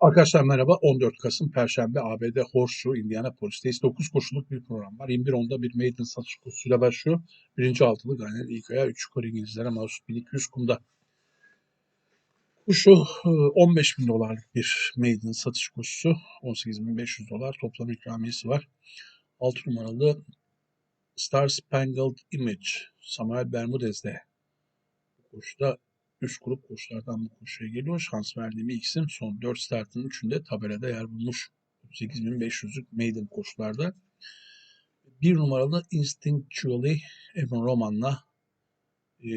Arkadaşlar merhaba. 14 Kasım Perşembe ABD Horseshoe, Indianapolis'teyiz. 9 koşuluk bir program var. 21.10'da bir maiden satış kursuyla başlıyor. Birinci altılı Ganel ilk ayağı 3 yukarı İngilizlere mahsus 1200 kumda. Kuşu 15 bin dolarlık bir maiden satış koşusu. 18.500 dolar toplam ikramiyesi var. 6 numaralı Star Spangled Image Samuel Bermudez'de bu koşuda üst grup koşulardan bu koşuya geliyor. Şans verdiğim ilk isim son 4 startın 3'ünde tabelada yer bulmuş. 8500'lük maiden koşularda. Bir numaralı Instinctually Evan Roman'la e,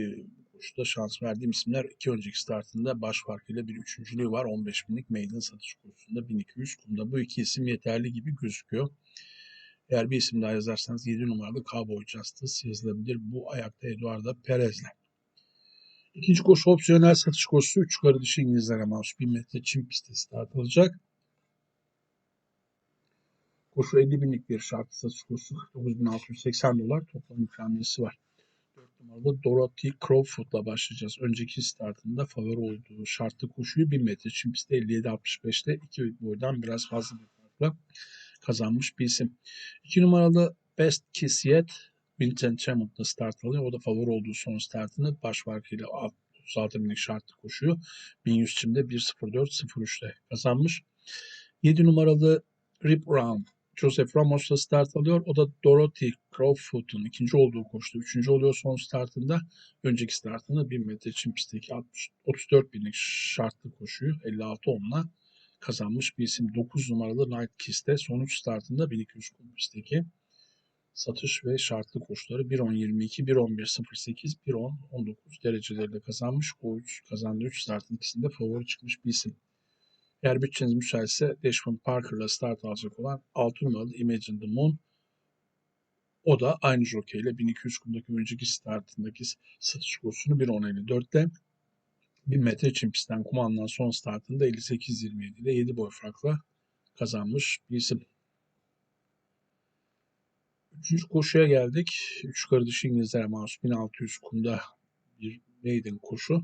koşuda şans verdiğim isimler iki önceki startında baş farkıyla bir üçüncülüğü var. 15 binlik maiden satış kursunda 1200 kumda. Bu iki isim yeterli gibi gözüküyor. Eğer bir isim daha yazarsanız 7 numaralı Cowboy Justice yazılabilir. Bu ayakta Eduardo Perez'le. İkinci koşu opsiyonel satış koşusu 3 yukarı dışı İngilizlere mahsus 1000 metre çim pisti start alacak. Koşu 50 binlik bir şartlı satış koşusu 9680 dolar toplam ikramiyesi var. 4 numaralı Dorothy Crawford'la başlayacağız. Önceki startında favori olduğu şartlı koşuyu 1000 metre çim pistte 57-65'te 2 boydan biraz fazla bir farkla kazanmış bir isim. 2 numaralı Best Kiss Yet Vincent Chamberlain'la start alıyor. O da favori olduğu son startını baş farkıyla 36 binlik şartlı koşuyor. 1100 çimde 1.04.03'te kazanmış. 7 numaralı Rip Round Joseph Ramos'la start alıyor. O da Dorothy Crawford'un ikinci olduğu koştu. Üçüncü oluyor son startında. Önceki startında 1000 metre çim pistteki 60, 34 binlik şartlı koşuyu 56 onla kazanmış bir isim. 9 numaralı Night Kiss'te sonuç startında 1200 kum pistteki satış ve şartlı koşuları 1.10.22, 1.11.08, 1.10.19 derecelerle kazanmış. O 3 kazandığı 3 startın ikisinde favori çıkmış bir isim. Eğer bütçeniz müsaitse Dashman Parker'la start alacak olan 6 numaralı Imagine the Moon o da aynı jockey ile 1200 kumdaki önceki startındaki satış kursunu 1.10.54'te 1000 metre çim pistten kumandan son startında 58.27 ile 7 boy farkla kazanmış bir isim. Üçüncü koşuya geldik. Üç yukarı dışı İngilizlere mahsus 1600 kumda bir maiden koşu.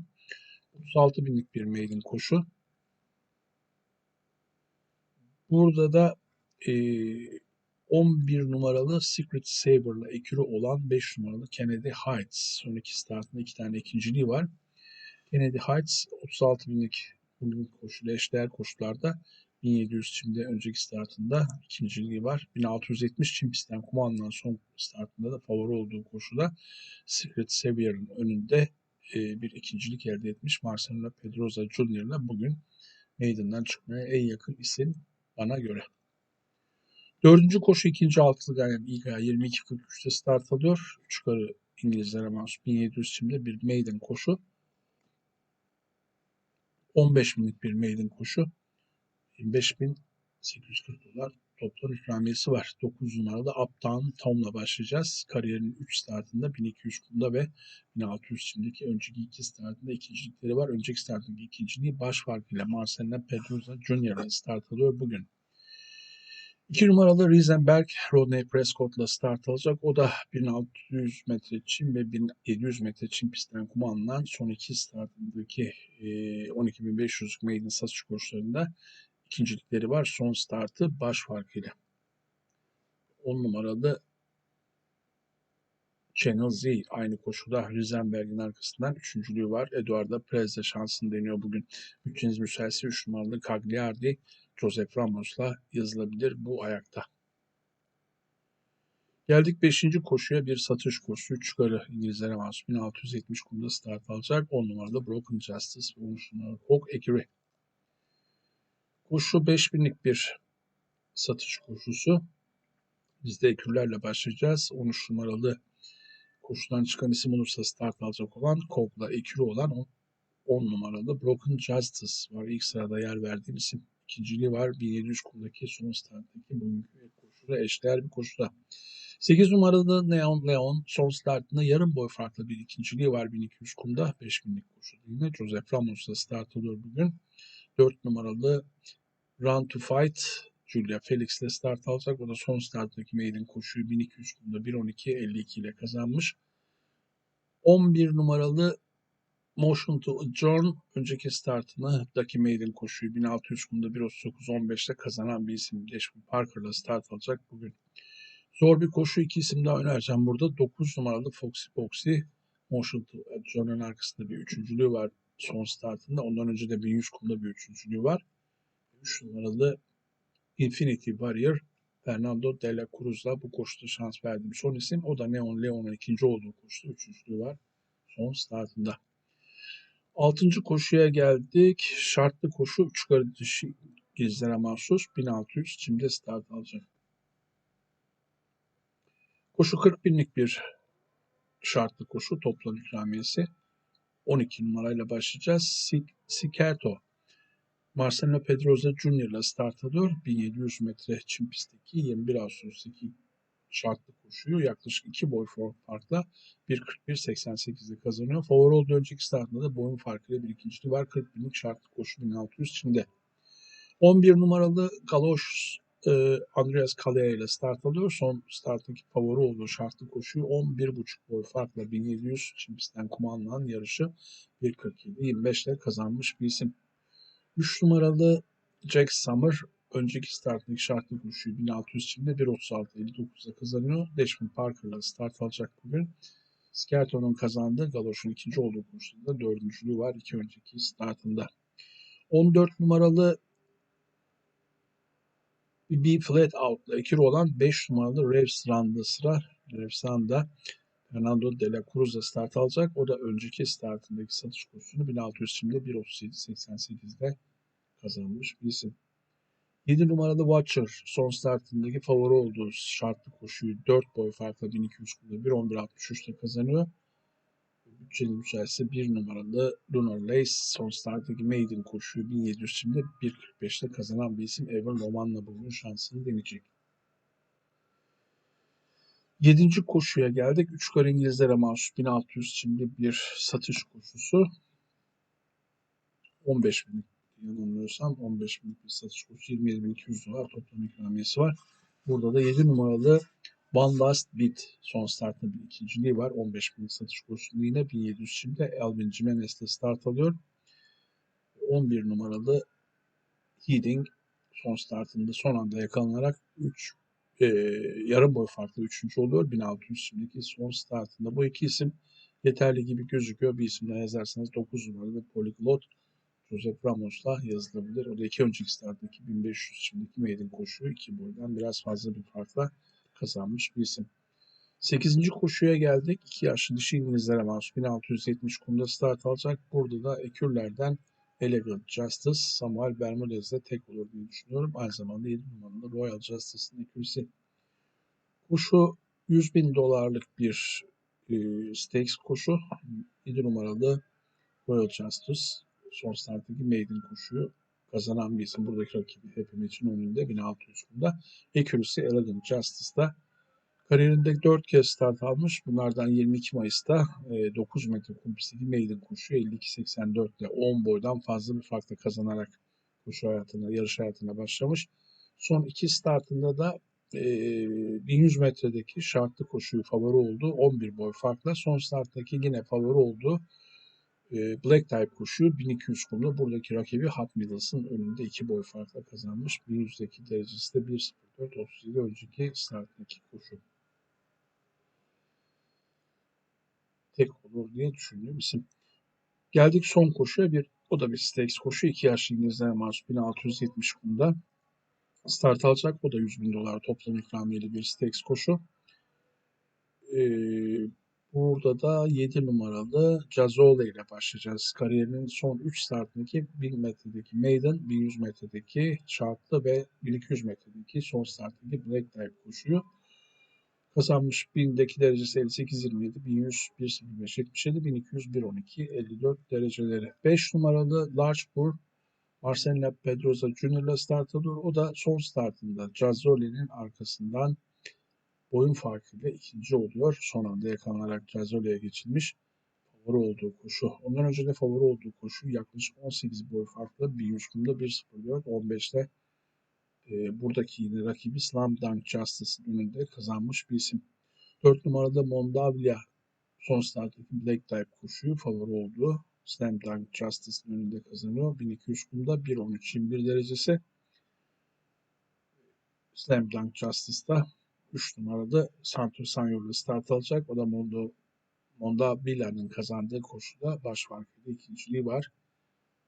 36 binlik bir maiden koşu. Burada da e, 11 numaralı Secret Saber'la ekürü olan 5 numaralı Kennedy Heights. Son iki startında iki tane ikinciliği var. Kennedy Heights 36 binlik koşuyla eşdeğer koşularda 1700 çimde önceki startında ikinciliği var. 1670 çim pistten kumandan son startında da favori olduğu koşuda Secret Savier'ın önünde e, bir ikincilik elde etmiş. Marcelo Pedroza ile bugün Maiden'dan çıkmaya en yakın isim bana göre. Dördüncü koşu ikinci altılı ilk ayağı 22.43'te start alıyor. Üç yukarı İngilizlere mahsus 1700 çimde bir maiden koşu. 15 binlik bir maiden koşu. 25.840 dolar toplam ikramiyesi var. 9 numarada Uptown Tom'la başlayacağız. Kariyerinin 3 startında 1200 kumda ve 1600 şimdiki önceki 2 startında ikincilikleri var. Önceki startındaki ikinciliği baş farkıyla Marcelo Pedroza Jr. start alıyor bugün. 2 numaralı Riesenberg Rodney Prescott'la start alacak. O da 1600 metre çim ve 1700 metre çim pistten kuma alınan son iki startındaki 12.500 maiden satış koşularında ikincilikleri var. Son startı baş farkıyla. 10 numaralı Channel Z aynı koşuda Riesenberg'in arkasından üçüncülüğü var. Eduardo Perez'de şansını deniyor bugün. Bütçeniz müsaitse 3 numaralı Cagliardi Joseph Ramos'la yazılabilir bu ayakta. Geldik 5. koşuya bir satış koşusu. 3 yukarı İngilizlere mahsus 1670 kumda start alacak. 10 numaralı Broken Justice ve 13 numaralı Hawk Ekiri. Koşu 5000'lik bir satış koşusu. Biz de ekürlerle başlayacağız. 13 numaralı koşudan çıkan isim olursa start alacak olan Kog'la ekürü olan 10 numaralı Broken Justice var. İlk sırada yer verdiğim isim. İkinciliği var. 1700 kumdaki son starttaki bugünkü koşuda eşdeğer bir koşuda. 8 numaralı Neon Leon son startında yarım boy farklı bir ikinciliği var 1200 kumda. 5000'lik koşuda yine Joseph Ramos'la start alıyor bugün. 4 numaralı Run to Fight Julia Felix ile start alacak. O da son starttaki maiden koşuyu 1200 kumda 1.12.52 ile kazanmış. 11 numaralı Motion to Adjourn önceki startını Lucky Maiden koşuyu 1600 kumda 1.39.15'te kazanan bir isim Deşmin Parker'la start alacak bugün. Zor bir koşu iki isim daha önereceğim burada. 9 numaralı Foxy Foxy Motion to Adjourn'un arkasında bir üçüncülüğü var son startında. Ondan önce de 1100 kumda bir üçüncülüğü var. 3 numaralı Infinity Warrior Fernando de la Cruz'la bu koşuda şans verdiğim son isim. O da Neon Leon'un ikinci olduğu koşuda üçüncülüğü var son startında. Altıncı koşuya geldik. Şartlı koşu 3 yukarı dişi gizlere mahsus 1600 çimde start alacak. Koşu 40 binlik bir şartlı koşu toplam ikramiyesi. 12 numarayla başlayacağız. Sikerto Marcelo Pedroza Jr. ile start alıyor. 1700 metre çim pistteki 21 Ağustos'taki şartlı koşuyu yaklaşık 2 boy farkla 1.41.88'de kazanıyor. Favori olduğu önceki startında da boyun farkıyla bir ikinciliği var. 40 binlik şartlı koşu 1600 Çin'de. 11 numaralı Galoş e, Andreas Kalea ile start alıyor. Son starttaki favori olduğu şartlı koşuyu 11.5 boy farkla 1700 Çin pistten kumanlanan yarışı 1.47.25 ile kazanmış bir isim. 3 numaralı Jack Summer önceki starttaki şartlı koşuyu 1600 içinde 1.36.59'da kazanıyor. Deşmin Parker'la start alacak bugün. Skerton'un kazandığı Galoş'un ikinci olduğu koşuda dördüncülüğü var iki önceki startında. 14 numaralı bir flat out'la ikili olan 5 numaralı Revsrand'da sıra. Revsrand'da Fernando de la Cruz'la start alacak. O da önceki startındaki satış kursunu 1600 şimdi 1.37.88'de kazanmış bir isim. 7 numaralı Watcher son startındaki favori olduğu şartlı koşuyu 4 boy farkla 1200 kulda 1.11.63'te kazanıyor. Bütçeli müsaitse 1 numaralı Lunar Lace son starttaki maiden koşuyu 1700 şimdi 1.45'te kazanan bir isim Evan Roman'la bugün şansını deneyecek. Yedinci koşuya geldik. Üç kar İngilizlere mahsus 1600 şimdi bir satış koşusu. 15 bin yanılmıyorsam 15 bin bir satış koşusu 27.200 dolar toplam ikramiyesi var. Burada da 7 numaralı One Last Bit son startında bir ikinciliği var. 15 bin satış koşusunda yine 1700 şimdi Elvin Jimenez ile start alıyor. 11 numaralı Heading son startında son anda yakalanarak 3 e, yarım boy farklı üçüncü oluyor. 1600 şimdiki son startında. Bu iki isim yeterli gibi gözüküyor. Bir isim daha yazarsanız 9 numaralı Polyglot Josep Ramos'la yazılabilir. O da iki önceki starttaki 1500 şimdiki maiden koşuyu iki boydan biraz fazla bir farkla kazanmış bir isim. 8. koşuya geldik. 2 yaşlı dişi İngilizlere mahsus 1670 kumda start alacak. Burada da ekürlerden Elegant Justice, Samuel Bermudez'de tek olur diye düşünüyorum. Aynı zamanda 7 numaralı Royal Justice'ın ekürisi. Koşu 100 bin dolarlık bir e, stakes koşu. 7 numaralı Royal Justice son starttaki maiden koşuyu kazanan bir isim. Buradaki rakibi hepimiz için önünde 1600 kumda. Ekürisi Elegant Justice'da Kariyerinde 4 kez start almış. Bunlardan 22 Mayıs'ta 9 e, metre kum pistteki maiden koşu 52.84 ile 10 boydan fazla bir farkla kazanarak koşu hayatına, yarış hayatına başlamış. Son iki startında da 1100 e, metredeki şartlı koşuyu favori oldu. 11 boy farkla. Son starttaki yine favori oldu. E, Black Type koşuyu 1200 kumda buradaki rakibi Hot Middles'ın önünde 2 boy farkla kazanmış. 1100'deki derecesi de 1.04.37 önceki starttaki koşu. tek olur diye düşündüğüm isim. Geldik son koşuya bir o da bir stakes koşu. 2 yaşlı İngilizlere mahsus 1670 kumda. Start alacak. O da 100 bin dolar toplam ikramiyeli bir stakes koşu. Ee, burada da 7 numaralı Cazola ile başlayacağız. Kariyerinin son 3 startındaki 1000 metredeki maiden, 1100 metredeki şartlı ve 1200 metredeki son startındaki black type koşuyu Kazanmış 1000'deki derecesi 58-27, 1100 1.05 77, 1200 1.12 54 dereceleri. 5 numaralı Large Bur Marcelo Pedroza Junior ile start alıyor. O da son startında Cazzoli'nin arkasından boyun farkıyla ikinci oluyor. Son anda yakalanarak Cazzoli'ye geçilmiş. Favori olduğu koşu. Ondan önce de favori olduğu koşu yaklaşık 18 boy farklı 1100 kumda 1.04 15'te e, buradaki yine rakibi Slam Dunk Justice'ın önünde kazanmış bir isim. 4 numarada Mondavlia son starttaki Black Type koşuyu favori olduğu Slam Dunk Justice'ın önünde kazanıyor. 1200 kumda 1.13.21 derecesi. Slam Dunk Justice'da 3 numarada Santur Sanyor'la start alacak. O da Mondo, Monda Villa'nın kazandığı koşuda baş farkıyla ikinciliği var.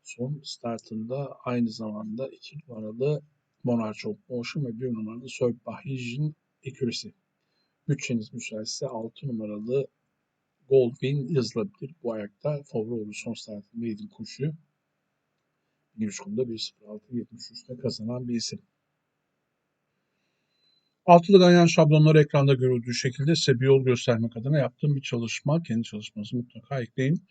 Son startında aynı zamanda 2 numaralı Monarch of Motion ve 1 numaralı Sir Bahijin Accuracy. Bütçeniz müsaitse 6 numaralı Goldwyn yazılabilir. Bu ayakta favori olur son startın maiden koşuyu. 1300 kumda 1.06.73'te kazanan bir isim. Altılı ganyan şablonları ekranda görüldüğü şekilde size bir yol göstermek adına yaptığım bir çalışma. Kendi çalışmanızı mutlaka ekleyin.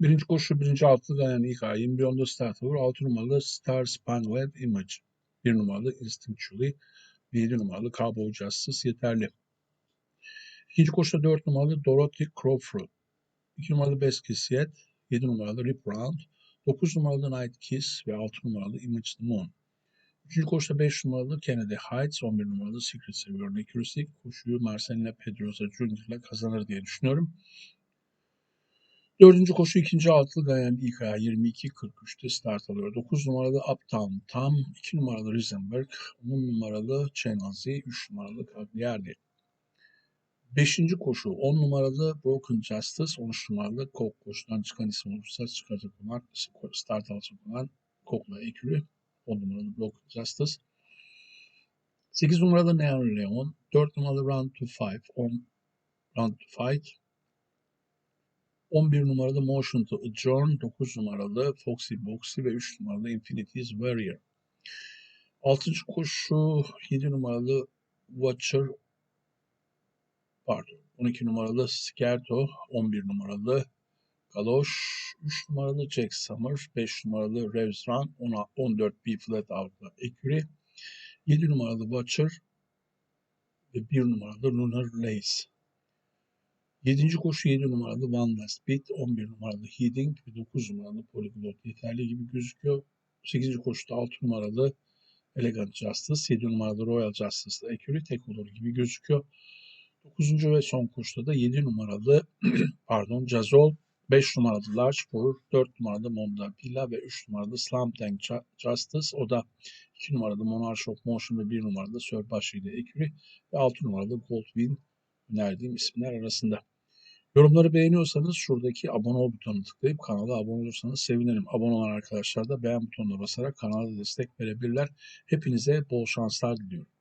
Birinci koşu, birinci altılı ganyan ilk ay 21'de start alır. 6 numaralı Star Spangled Image. 1 numaralı Instinctually ve 7 numaralı Cowboy Justice yeterli. İkinci koşuda 4 numaralı Dorothy Crawford. 2 numaralı Best Kiss Yet, 7 numaralı Rip Round, 9 numaralı Night Kiss ve 6 numaralı Image the Moon. Üçüncü koşuda 5 numaralı Kennedy Heights, 11 numaralı Secret Seviyorum Accuracy koşuyu Marcelina Pedrosa Jr. ile kazanır diye düşünüyorum. Dördüncü koşu ikinci altılı Gayen ayağı 22.43'te start alıyor. 9 numaralı Uptown Tam, 2 numaralı Risenberg, 10 numaralı Chenazi, 3 numaralı Cagliari. Beşinci koşu 10 numaralı Broken Justice, 13 numaralı Kok koşudan çıkan isim olursa çıkacak olan start alacak olan Kok'la Ekürü. 10 numaralı Broken Justice. 8 numaralı Neon Leon, 4 numaralı Round to 5, 10 Round to Fight, 11 numaralı Motion to Adjourn, 9 numaralı Foxy Boxy ve 3 numaralı Infinity's Warrior. 6. koşu 7 numaralı Watcher pardon 12 numaralı Skerto, 11 numaralı Galoş, 3 numaralı Jack Summer, 5 numaralı Revs Run, 14 B Flat Out'la Ecury, 7 numaralı Watcher ve 1 numaralı Lunar Lace. 7. koşu 7 numaralı One Last Beat, 11 numaralı Heading ve 9 numaralı Polyglot yeterli gibi gözüküyor. 8. koşuda 6 numaralı Elegant Justice, 7 numaralı Royal Justice ile Ecury tek olur gibi gözüküyor. 9. ve son koşuda da 7 numaralı pardon Cazol, 5 numaralı Large Four, 4 numaralı Monda Pilla ve 3 numaralı Slam Tank Justice. O da 2 numaralı Monarch of Motion ve 1 numaralı Sir Başı ile Ecury ve 6 numaralı Goldwyn önerdiğim isimler arasında. Yorumları beğeniyorsanız şuradaki abone ol butonuna tıklayıp kanala abone olursanız sevinirim. Abone olan arkadaşlar da beğen butonuna basarak kanala destek verebilirler. Hepinize bol şanslar diliyorum.